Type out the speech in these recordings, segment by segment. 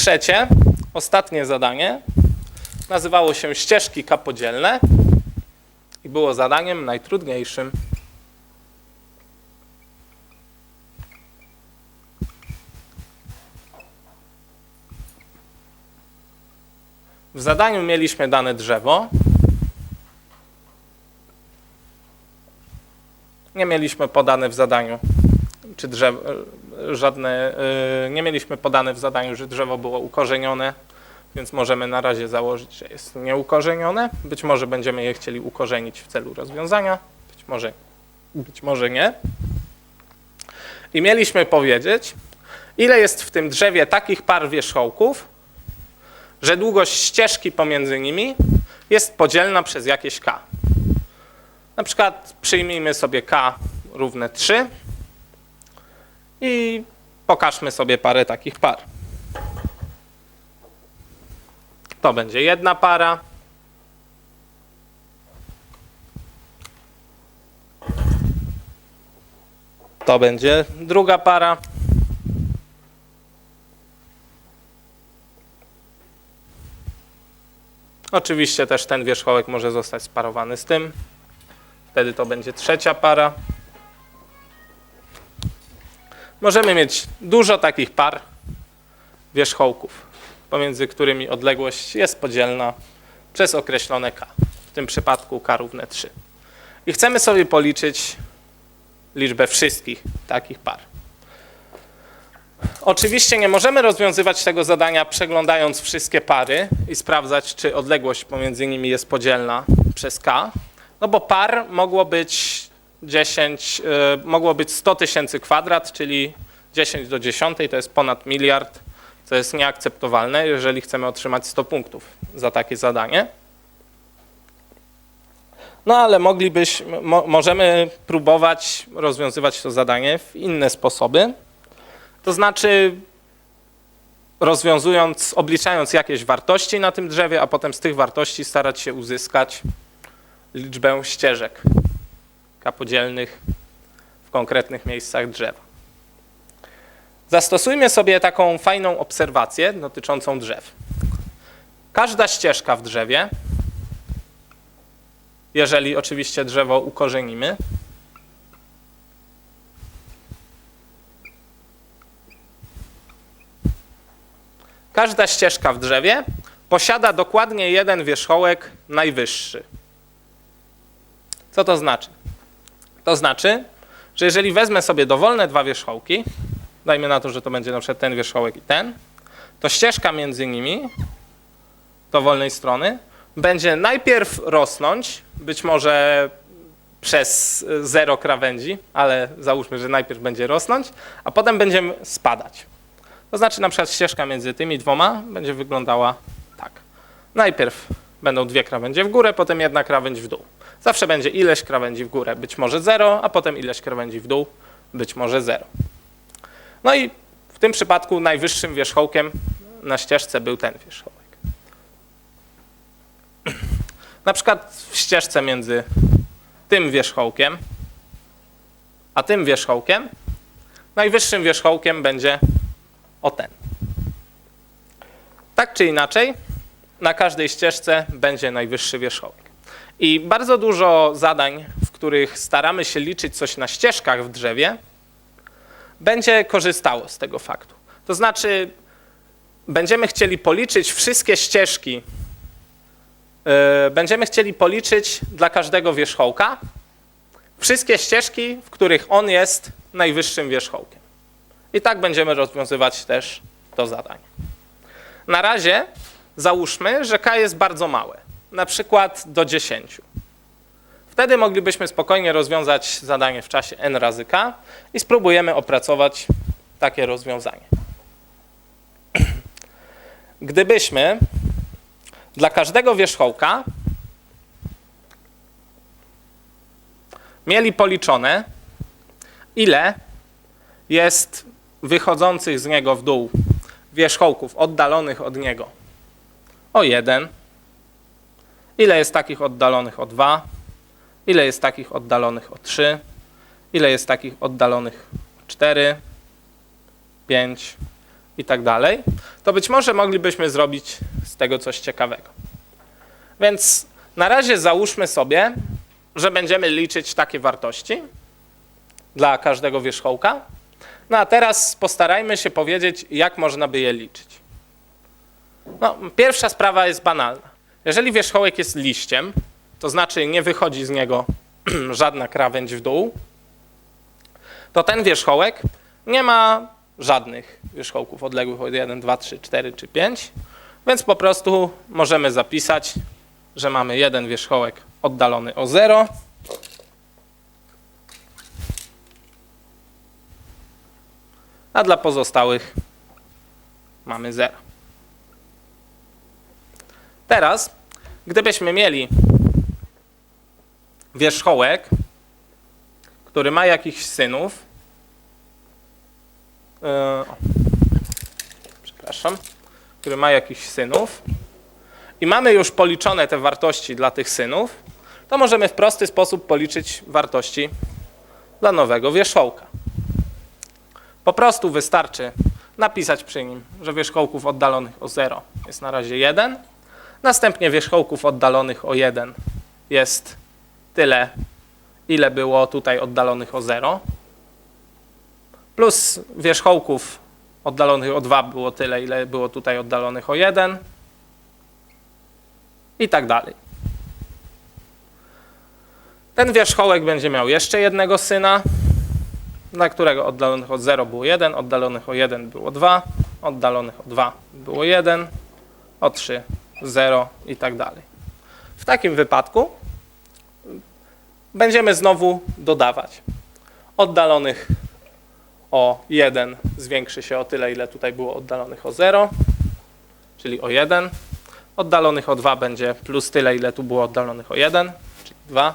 trzecie, ostatnie zadanie nazywało się ścieżki kapodzielne i było zadaniem najtrudniejszym. W zadaniu mieliśmy dane drzewo. Nie mieliśmy podane w zadaniu, czy drzewo, żadne, yy, nie mieliśmy podane w zadaniu, że drzewo było ukorzenione, więc możemy na razie założyć, że jest nieukorzenione. Być może będziemy je chcieli ukorzenić w celu rozwiązania, być może, być może nie. I mieliśmy powiedzieć, ile jest w tym drzewie takich par wierzchołków, że długość ścieżki pomiędzy nimi jest podzielna przez jakieś k. Na przykład przyjmijmy sobie k równe 3 i pokażmy sobie parę takich par. To będzie jedna para. To będzie druga para. Oczywiście też ten wierzchołek może zostać sparowany z tym. Wtedy to będzie trzecia para. Możemy mieć dużo takich par wierzchołków, pomiędzy którymi odległość jest podzielna przez określone k. W tym przypadku k równe 3. I chcemy sobie policzyć liczbę wszystkich takich par. Oczywiście nie możemy rozwiązywać tego zadania przeglądając wszystkie pary i sprawdzać, czy odległość pomiędzy nimi jest podzielna przez k, no bo par mogło być 10, y, mogło być 100 tysięcy kwadrat, czyli 10 do 10 to jest ponad miliard, co jest nieakceptowalne, jeżeli chcemy otrzymać 100 punktów za takie zadanie. No ale moglibyśmy, mo, możemy próbować rozwiązywać to zadanie w inne sposoby. To znaczy rozwiązując, obliczając jakieś wartości na tym drzewie, a potem z tych wartości starać się uzyskać liczbę ścieżek kapodzielnych w konkretnych miejscach drzewa. Zastosujmy sobie taką fajną obserwację dotyczącą drzew. Każda ścieżka w drzewie, jeżeli oczywiście drzewo ukorzenimy, Każda ścieżka w drzewie posiada dokładnie jeden wierzchołek najwyższy. Co to znaczy? To znaczy, że jeżeli wezmę sobie dowolne dwa wierzchołki, dajmy na to, że to będzie na przykład ten wierzchołek i ten, to ścieżka między nimi, dowolnej strony, będzie najpierw rosnąć, być może przez zero krawędzi, ale załóżmy, że najpierw będzie rosnąć, a potem będzie spadać. To znaczy na przykład ścieżka między tymi dwoma będzie wyglądała tak. Najpierw będą dwie krawędzie w górę, potem jedna krawędź w dół. Zawsze będzie ileś krawędzi w górę, być może 0, a potem ileś krawędzi w dół, być może 0. No i w tym przypadku najwyższym wierzchołkiem na ścieżce był ten wierzchołek. Na przykład w ścieżce między tym wierzchołkiem a tym wierzchołkiem najwyższym wierzchołkiem będzie o ten. Tak czy inaczej, na każdej ścieżce będzie najwyższy wierzchołek. I bardzo dużo zadań, w których staramy się liczyć coś na ścieżkach w drzewie, będzie korzystało z tego faktu. To znaczy, będziemy chcieli policzyć wszystkie ścieżki, yy, będziemy chcieli policzyć dla każdego wierzchołka wszystkie ścieżki, w których on jest najwyższym wierzchołkiem. I tak będziemy rozwiązywać też to zadanie. Na razie załóżmy, że k jest bardzo małe, na przykład do 10. Wtedy moglibyśmy spokojnie rozwiązać zadanie w czasie n razy k i spróbujemy opracować takie rozwiązanie. Gdybyśmy dla każdego wierzchołka mieli policzone, ile jest wychodzących z niego w dół wierzchołków oddalonych od niego o 1, ile jest takich oddalonych o 2, ile jest takich oddalonych o 3, ile jest takich oddalonych o 4, 5, i tak dalej, to być może moglibyśmy zrobić z tego coś ciekawego. Więc na razie załóżmy sobie, że będziemy liczyć takie wartości dla każdego wierzchołka. No a teraz postarajmy się powiedzieć, jak można by je liczyć. No, pierwsza sprawa jest banalna. Jeżeli wierzchołek jest liściem, to znaczy nie wychodzi z niego żadna krawędź w dół, to ten wierzchołek nie ma żadnych wierzchołków odległych od 1, 2, 3, 4 czy 5, więc po prostu możemy zapisać, że mamy jeden wierzchołek oddalony o 0, a dla pozostałych mamy 0. Teraz, gdybyśmy mieli wierzchołek, który ma jakichś synów, yy, o, przepraszam, który ma jakichś synów i mamy już policzone te wartości dla tych synów, to możemy w prosty sposób policzyć wartości dla nowego wierzchołka. Po prostu wystarczy napisać przy nim, że wierzchołków oddalonych o 0 jest na razie 1, następnie wierzchołków oddalonych o 1 jest tyle, ile było tutaj oddalonych o 0, plus wierzchołków oddalonych o 2 było tyle, ile było tutaj oddalonych o 1 i tak dalej. Ten wierzchołek będzie miał jeszcze jednego syna, dla którego oddalonych od 0 było 1, oddalonych o 1 było 2, oddalonych o 2 było 1, o 3 0 i tak dalej. W takim wypadku będziemy znowu dodawać. Oddalonych o 1 zwiększy się o tyle, ile tutaj było oddalonych o 0, czyli o 1. Oddalonych o 2 będzie plus tyle, ile tu było oddalonych o 1, czyli 2.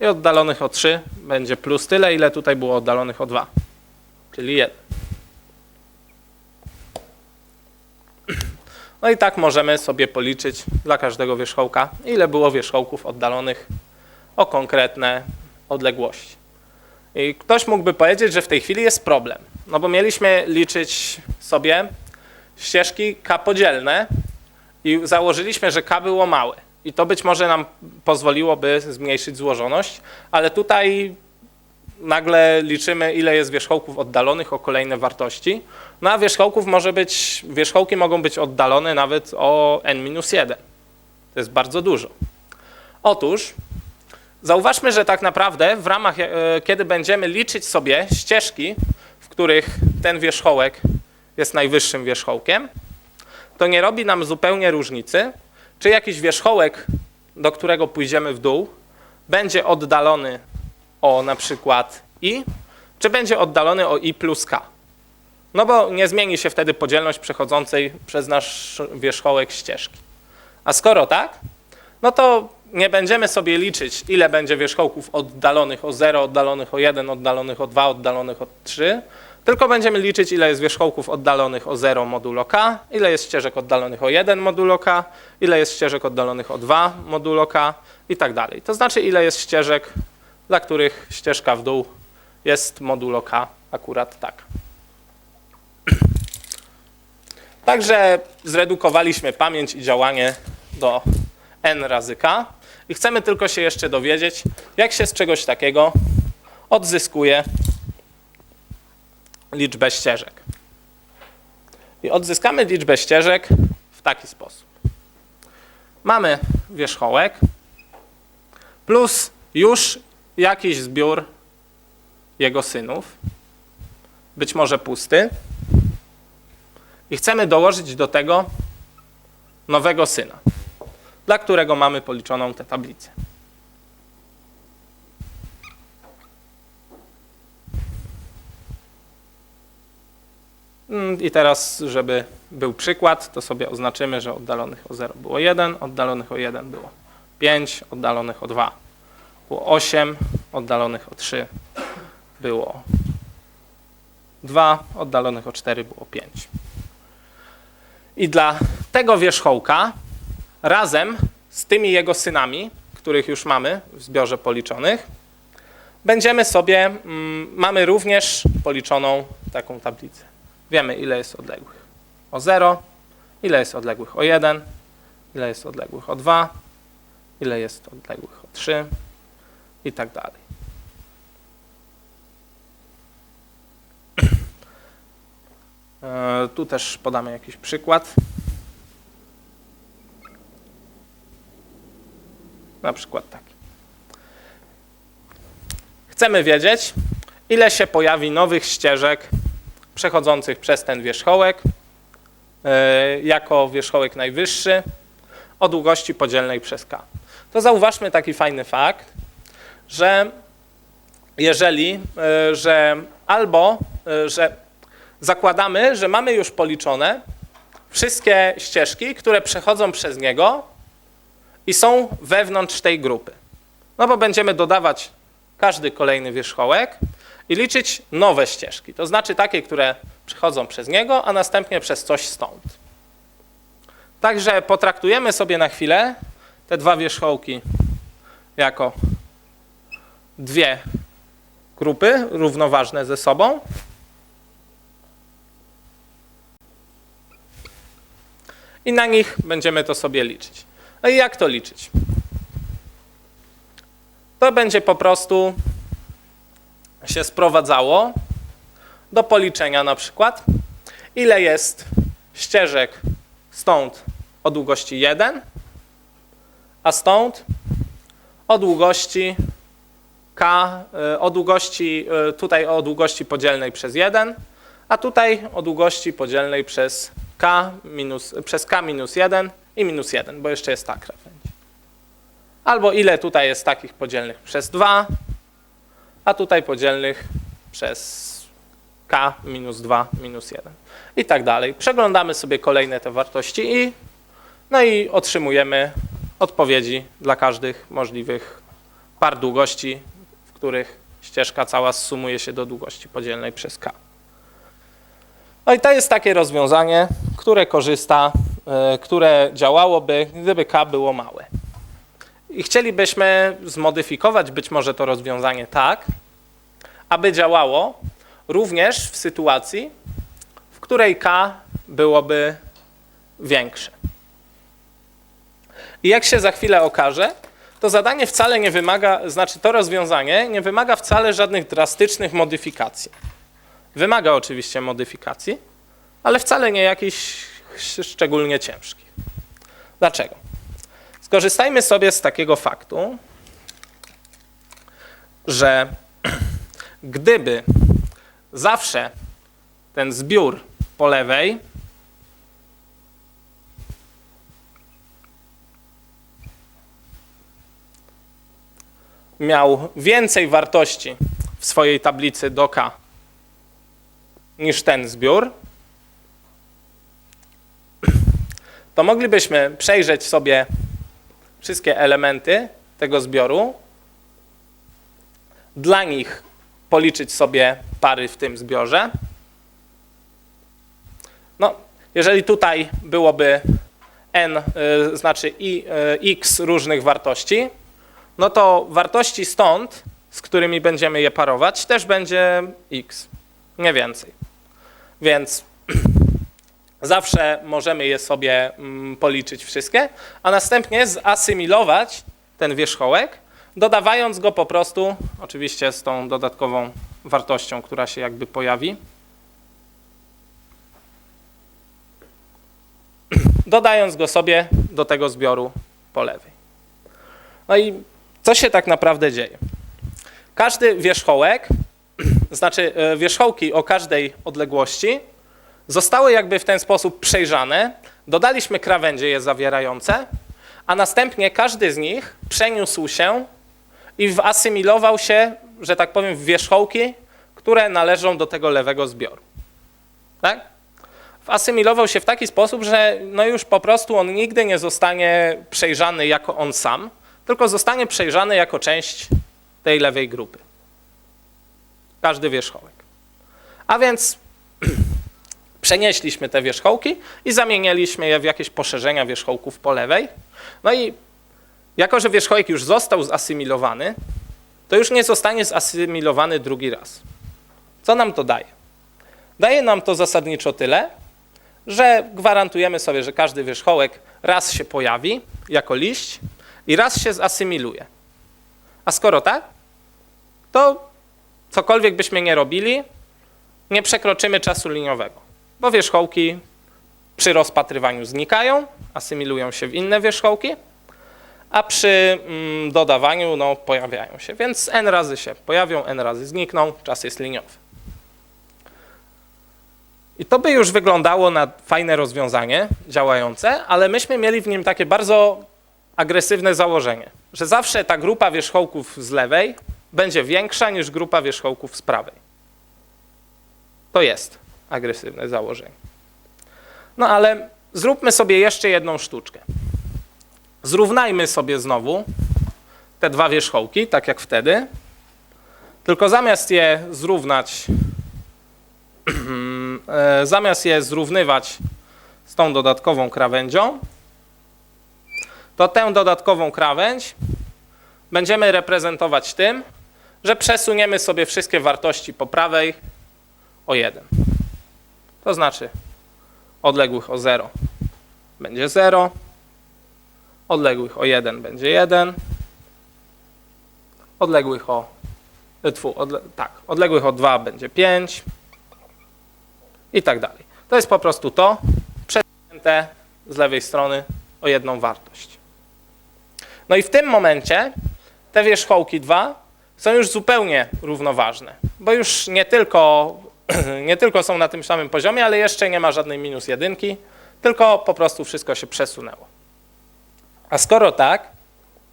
I oddalonych o 3 będzie plus tyle, ile tutaj było oddalonych o 2, czyli 1. No i tak możemy sobie policzyć dla każdego wierzchołka, ile było wierzchołków oddalonych o konkretne odległości. I ktoś mógłby powiedzieć, że w tej chwili jest problem, no bo mieliśmy liczyć sobie ścieżki k podzielne i założyliśmy, że k było małe. I to być może nam pozwoliłoby zmniejszyć złożoność, ale tutaj nagle liczymy, ile jest wierzchołków oddalonych o kolejne wartości. No a wierzchołków może być, wierzchołki mogą być oddalone nawet o n-1. To jest bardzo dużo. Otóż zauważmy, że tak naprawdę w ramach, e, kiedy będziemy liczyć sobie ścieżki, w których ten wierzchołek jest najwyższym wierzchołkiem, to nie robi nam zupełnie różnicy, czy jakiś wierzchołek, do którego pójdziemy w dół, będzie oddalony o na przykład i, czy będzie oddalony o i plus k. No bo nie zmieni się wtedy podzielność przechodzącej przez nasz wierzchołek ścieżki. A skoro tak, no to nie będziemy sobie liczyć, ile będzie wierzchołków oddalonych o 0, oddalonych o 1, oddalonych o 2, oddalonych o 3, tylko będziemy liczyć, ile jest wierzchołków oddalonych o 0 modulo k, ile jest ścieżek oddalonych o 1 modulo k, ile jest ścieżek oddalonych o 2 modulo k i tak dalej. To znaczy, ile jest ścieżek, dla których ścieżka w dół jest modulo k akurat tak. Także zredukowaliśmy pamięć i działanie do n razy k i chcemy tylko się jeszcze dowiedzieć, jak się z czegoś takiego odzyskuje liczbę ścieżek. I odzyskamy liczbę ścieżek w taki sposób. Mamy wierzchołek plus już jakiś zbiór jego synów, być może pusty, i chcemy dołożyć do tego nowego syna, dla którego mamy policzoną tę tablicę. Mm, I teraz, żeby był przykład, to sobie oznaczymy, że oddalonych o 0 było 1, oddalonych o 1 było 5, oddalonych o 2 było 8, oddalonych o 3 było. 2, oddalonych o 4 było 5. I dla tego wierzchołka razem z tymi jego synami, których już mamy w zbiorze policzonych, będziemy sobie, mm, mamy również policzoną taką tablicę. wiemy ile jest odległych. O 0, ile jest odległych? O 1, ile jest odległych? O 2, ile jest odległych? O 3 i tak dalej. E, Tu też podamy jakiś przykład. Na przykład taki. Chcemy wiedzieć, ile się pojawi nowych ścieżek przechodzących przez ten wierzchołek e, jako wierzchołek najwyższy o długości podzielnej przez k. To zauważmy taki fajny fakt, że jeżeli, e, że albo, e, że zakładamy, że mamy już policzone wszystkie ścieżki, które przechodzą przez niego i są wewnątrz tej grupy. No bo będziemy dodawać każdy kolejny wierzchołek i liczyć nowe ścieżki, to znaczy takie, które przechodzą przez niego, a następnie przez coś stąd. Także potraktujemy sobie na chwilę te dwa wierzchołki jako dwie grupy równoważne ze sobą. I na nich będziemy to sobie liczyć. No i jak to liczyć? To będzie po prostu się sprowadzało do policzenia na przykład, ile jest ścieżek stąd o długości 1, a stąd o długości k, y, o długości, y, tutaj o długości podzielnej przez 1, a tutaj o długości podzielnej przez k minus, przez k minus 1 i minus 1, bo jeszcze jest ta krawędź. Albo ile tutaj jest takich podzielnych przez 2, a tutaj podzielnych przez k minus 2 minus 1 i tak dalej. Przeglądamy sobie kolejne te wartości i, no i otrzymujemy odpowiedzi dla każdych możliwych par długości, których ścieżka cała sumuje się do długości podzielnej przez k. No i to jest takie rozwiązanie, które korzysta, e, które działałoby, gdyby k było małe. I chcielibyśmy zmodyfikować być może to rozwiązanie tak, aby działało również w sytuacji, w której k byłoby większe. I jak się za chwilę okaże, to zadanie wcale nie wymaga, znaczy to rozwiązanie nie wymaga wcale żadnych drastycznych modyfikacji. Wymaga oczywiście modyfikacji, ale wcale nie jakichś szczególnie ciężkich. Dlaczego? Skorzystajmy sobie z takiego faktu, że gdyby zawsze ten zbiór po lewej miał więcej wartości w swojej tablicy do K niż ten zbiór, to moglibyśmy przejrzeć sobie wszystkie elementy tego zbioru, dla nich policzyć sobie pary w tym zbiorze. No, jeżeli tutaj byłoby n, y, znaczy i, y, x różnych wartości, no to wartości stąd, z którymi będziemy je parować, też będzie x, nie więcej. Więc zawsze możemy je sobie mm, policzyć wszystkie, a następnie zasymilować ten wierzchołek, dodawając go po prostu, oczywiście z tą dodatkową wartością, która się jakby pojawi. Dodając go sobie do tego zbioru po lewej. No i co się tak naprawdę dzieje? Każdy wierzchołek, znaczy e, wierzchołki o każdej odległości, zostały jakby w ten sposób przejrzane, dodaliśmy krawędzie je zawierające, a następnie każdy z nich przeniósł się i asymilował się, że tak powiem, w wierzchołki, które należą do tego lewego zbioru. Tak? Asymilował się w taki sposób, że no już po prostu on nigdy nie zostanie przejrzany jako on sam, tylko zostanie przejrzany jako część tej lewej grupy. Każdy wierzchołek. A więc przenieśliśmy te wierzchołki i zamieniliśmy je w jakieś poszerzenia wierzchołków po lewej. No i jako, że wierzchołek już został zasymilowany, to już nie zostanie zasymilowany drugi raz. Co nam to daje? Daje nam to zasadniczo tyle, że gwarantujemy sobie, że każdy wierzchołek raz się pojawi jako liść i raz się zasymiluje. A skoro tak, to cokolwiek byśmy nie robili, nie przekroczymy czasu liniowego, bo wierzchołki przy rozpatrywaniu znikają, asymilują się w inne wierzchołki, a przy mm, dodawaniu no, pojawiają się. Więc n razy się pojawią, n razy znikną, czas jest liniowy. I to by już wyglądało na fajne rozwiązanie działające, ale myśmy mieli w nim takie bardzo agresywne założenie, że zawsze ta grupa wierzchołków z lewej będzie większa niż grupa wierzchołków z prawej. To jest agresywne założenie. No ale zróbmy sobie jeszcze jedną sztuczkę. Zrównajmy sobie znowu te dwa wierzchołki, tak jak wtedy, tylko zamiast je zrównać, e, zamiast je zrównywać z tą dodatkową krawędzią, to tę dodatkową krawędź będziemy reprezentować tym, że przesuniemy sobie wszystkie wartości po prawej o 1. To znaczy odległych o 0 będzie 0, odległych o 1 będzie 1, odległych o e, tfu, odle, tak, odległych o 2 będzie 5 i tak dalej. To jest po prostu to przesunięte z lewej strony o jedną wartość. No i w tym momencie te wierzchołki 2 są już zupełnie równoważne, bo już nie tylko, nie tylko są na tym samym poziomie, ale jeszcze nie ma żadnej minus jedynki, tylko po prostu wszystko się przesunęło. A skoro tak,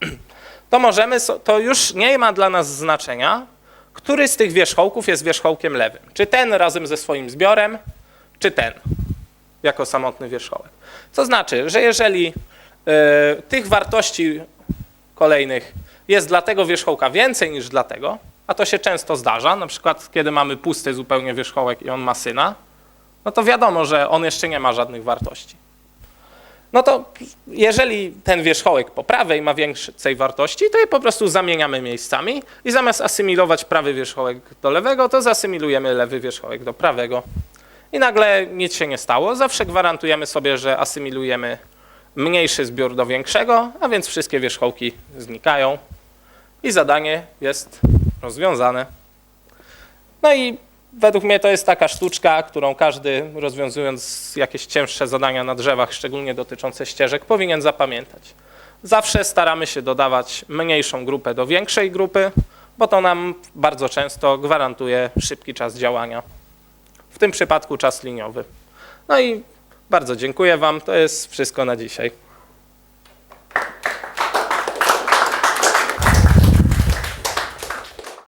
to możemy, to już nie ma dla nas znaczenia, który z tych wierzchołków jest wierzchołkiem lewym. Czy ten razem ze swoim zbiorem, czy ten jako samotny wierzchołek. Co znaczy, że jeżeli y, tych wartości kolejnych jest dla tego wierzchołka więcej niż dla tego, a to się często zdarza, na przykład kiedy mamy pusty zupełnie wierzchołek i on ma syna, no to wiadomo, że on jeszcze nie ma żadnych wartości. No to jeżeli ten wierzchołek po prawej ma większej wartości, to je po prostu zamieniamy miejscami i zamiast asymilować prawy wierzchołek do lewego, to zasymilujemy lewy wierzchołek do prawego. I nagle nic się nie stało. Zawsze gwarantujemy sobie, że asymilujemy mniejszy zbiór do większego, a więc wszystkie wierzchołki znikają i zadanie jest rozwiązane. No i według mnie to jest taka sztuczka, którą każdy rozwiązując jakieś cięższe zadania na drzewach, szczególnie dotyczące ścieżek, powinien zapamiętać. Zawsze staramy się dodawać mniejszą grupę do większej grupy, bo to nam bardzo często gwarantuje szybki czas działania. W tym przypadku czas liniowy. No i bardzo dziękuję Wam. To jest wszystko na dzisiaj.